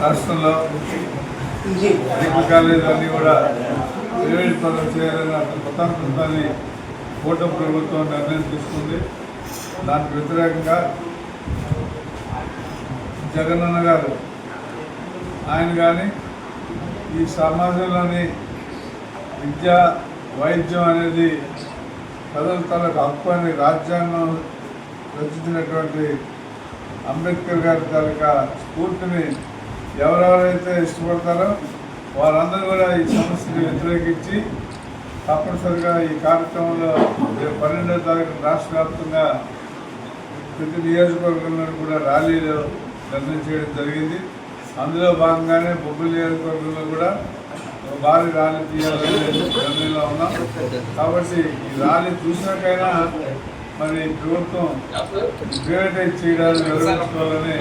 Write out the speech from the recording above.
రాష్ట్రంలో డిగ్రీ కాలేజీలు అన్నీ కూడా ప్రైవేట్ పనులు చేయాలని అతను కొత్త ప్రభుత్వాన్ని కూటమి ప్రభుత్వం నిర్ణయం తీసుకుంది. దానికి వ్యతిరేకంగా జగనన్న గారు ఆయన కానీ ఈ సమాజంలోని విద్య వైద్యం అనేది ప్రజల తలకు హక్కు అని రాజ్యాంగం రచించినటువంటి అంబేద్కర్ గారి తాలూకా స్ఫూర్తిని ఎవరెవరైతే ఇష్టపడతారో వారందరూ కూడా ఈ సమస్యని వ్యతిరేకించి తప్పనిసరిగా ఈ కార్యక్రమంలో రేపు పన్నెండో తారీఖు రాష్ట్ర వ్యాప్తంగా ప్రతి నియోజకవర్గంలో కూడా ర్యాలీలు నిర్ణయించడం జరిగింది. అందులో భాగంగానే బొబ్బిలి నియోజకవర్గంలో కూడా భారీ ర్యాలీ తీయాలని నిర్ణయంలో ఉన్నాం. కాబట్టి ఈ ర్యాలీ చూసినాకైనా మరి ప్రభుత్వం ప్రైవేటైజ్ చేయడానికి నిర్వహించుకోవాలని